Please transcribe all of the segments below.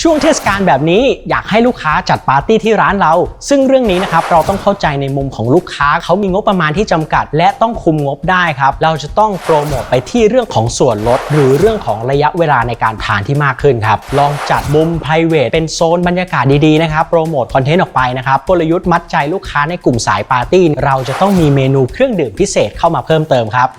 ช่วงเทศกาลแบบนี้อยากให้ลูกค้าจัดปาร์ตี้ที่ร้านเรา ซึ่งเรื่องนี้นะครับเราต้องเข้าใจในมุมของลูกค้าเขามีงบประมาณที่จำกัด และต้องคุมงบได้ครับเราจะต้องโปรโมทไปที่เรื่องของส่วนลด หรือเรื่องของระยะเวลาในการทานที่มากขึ้นครับลองจัดมุม p r i v a t เป็นโซนบรรยากาศดีๆนะครับโปรโมทคอนเทนต์ออกไปนะครับกลยุทธ์มัดใจลูกค้าในกลุ่มสายปาร์ตี้เราจะต้องมีเมนูเครื่องดื่มพิเศษเข้ามาเพิ่มเติมครับ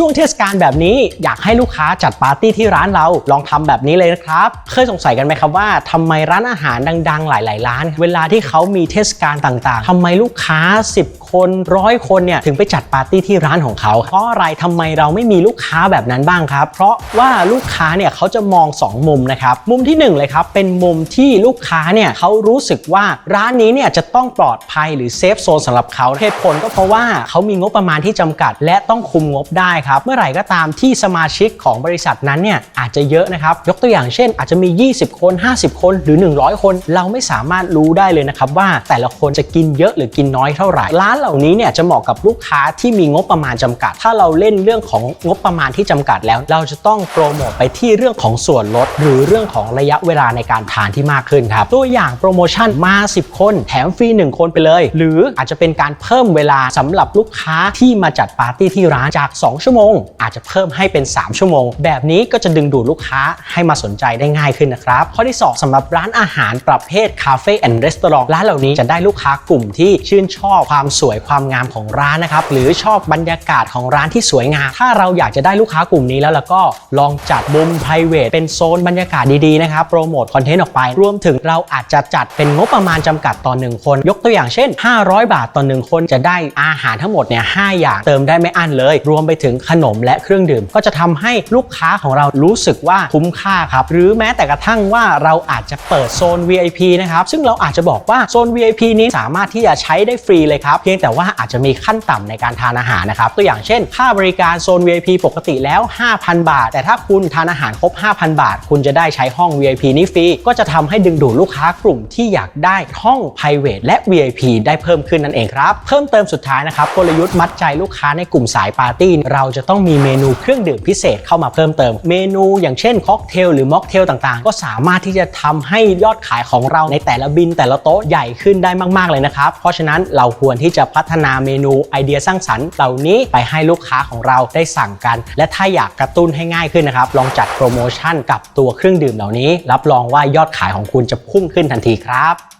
ช่วงเทศกาลแบบนี้อยากให้ลูกค้าจัดปาร์ตี้ที่ร้านเราลองทำแบบนี้เลยนะครับ เคยสงสัยกันไหมครับว่าทำไมร้านอาหารดัง ๆ หลาย ๆ ร้าน เวลาที่เขามีเทศกาลต่างๆทำไมลูกค้า 10 คนร้อยคนเนี่ยถึงไปจัดปาร์ตี้ที่ร้านของเขาเพราะอะไรทำไมเราไม่มีลูกค้าแบบนั้นบ้างครับ เพราะว่าลูกค้าเนี่ยเขาจะมอง 2 มุมนะครับมุมที่หนึ่งเลยครับ เป็นมุมที่ลูกค้าเนี่ยเขารู้สึกว่าร้านนี้เนี่ยจะต้องปลอดภัยหรือเซฟโซนสำหรับเขาเหตุผลก็เพราะว่าเขามีงบประมาณที่จำกัด และต้องคุมงบได้ครับเมื่อไหร่ก็ตามที่สมาชิกของบริษัทนั้นเนี่ยอาจจะเยอะนะครับยกตัวอย่างเช่น อาจจะมี 20 คน 50 คนหรือ 100 คน เราไม่สามารถรู้ได้เลยนะครับว่าแต่ละคนจะกินเยอะหรือกินน้อยเท่าไหร่ ร้านเหล่านี้เนี่ยจะเหมาะกับลูกค้าที่มีงบประมาณจำกัด ถ้าเราเล่นเรื่องของงบประมาณที่จำกัดแล้ว เราจะต้องโปรโมทไปที่เรื่องของส่วนลด หรือเรื่องของระยะเวลาในการทานที่มากขึ้นครับตัวอย่างโปรโมชั่นมา 10 คน แถมฟรี 1 คนไปเลย หรืออาจจะเป็นการเพิ่มเวลาสำหรับลูกค้าที่มาจัดปาร์ตี้ที่ร้านจาก 2ชั่วโมง อาจจะเพิ่มให้เป็น 3 ชั่วโมง แบบนี้ก็จะดึงดูดลูกค้าให้มาสนใจได้ง่ายขึ้นนะครับ ข้อที่ 2สำหรับร้านอาหารประเภทคาเฟ่แอนด์รีสอร์ทร้านเหล่านี้จะได้ลูกค้ากลุ่มที่ชื่นชอบความสวยความงามของร้านนะครับหรือชอบบรรยากาศของร้านที่สวยงาม ถ้าเราอยากจะได้ลูกค้ากลุ่มนี้แล้วแล้วก็ลองจัดมุม p r i v a t เป็นโซนบรรยากาศดีๆนะครับโปรโมทคอนเทนต์ออกไป รวมถึงเราอาจจะจัดเป็นงบประมาณจำกัดต่อ1คน ยกตัวอย่างเช่น 500 บาทต่อ1คนจะได้อาหารทั้งหมดเนี่ย5อย่างเติมได้ไม่อั้นเลย รวมไปถึงขนมและเครื่องดื่ม ก็จะทำให้ลูกค้าของเรารู้สึกว่าคุ้มค่าครับ หรือแม้แต่กระทั่งว่าเราอาจจะเปิดโซน VIP นะครับ ซึ่งเราอาจจะบอกว่าโซน VIP นี้สามารถที่จะใช้ได้ฟรีเลยครับ เพียงแต่ว่าอาจจะมีขั้นต่ำในการทานอาหารนะครับ ตัวอย่างเช่น ค่าบริการโซน VIP ปกติแล้ว 5,000 บาท แต่ถ้าคุณทานอาหารครบ 5,000 บาท คุณจะได้ใช้ห้อง VIP นี้ฟรี ก็จะทำให้ดึงดูดลูกค้ากลุ่มที่อยากได้ห้อง private และ VIP ได้เพิ่มขึ้นนั่นเองครับ เพิ่มเติมสุดท้ายนะครับกลยุทธ์มัดใจลูกค้าในกลุ่มสายปาร์ตี้เราจะต้องมีเมนูเครื่องดื่มพิเศษเข้ามาเพิ่มเติม เมนูอย่างเช่นค็อกเทลหรือม็อกเทลต่างๆ ก็สามารถที่จะทำให้ยอดขายของเราในแต่ละบินแต่ละโต๊ะใหญ่ขึ้นได้มากๆเลยนะครับเพราะฉะนั้นเราควรที่จะพัฒนาเมนูไอเดียสร้างสรรค์เหล่านี้ไปให้ลูกค้าของเราได้สั่งกัน และถ้าอยากกระตุ้นให้ง่ายขึ้นนะครับลองจัดโปรโมชั่นกับตัวเครื่องดื่มเหล่านี้ รับรองว่ายอดขายของคุณจะพุ่งขึ้นทันทีครับ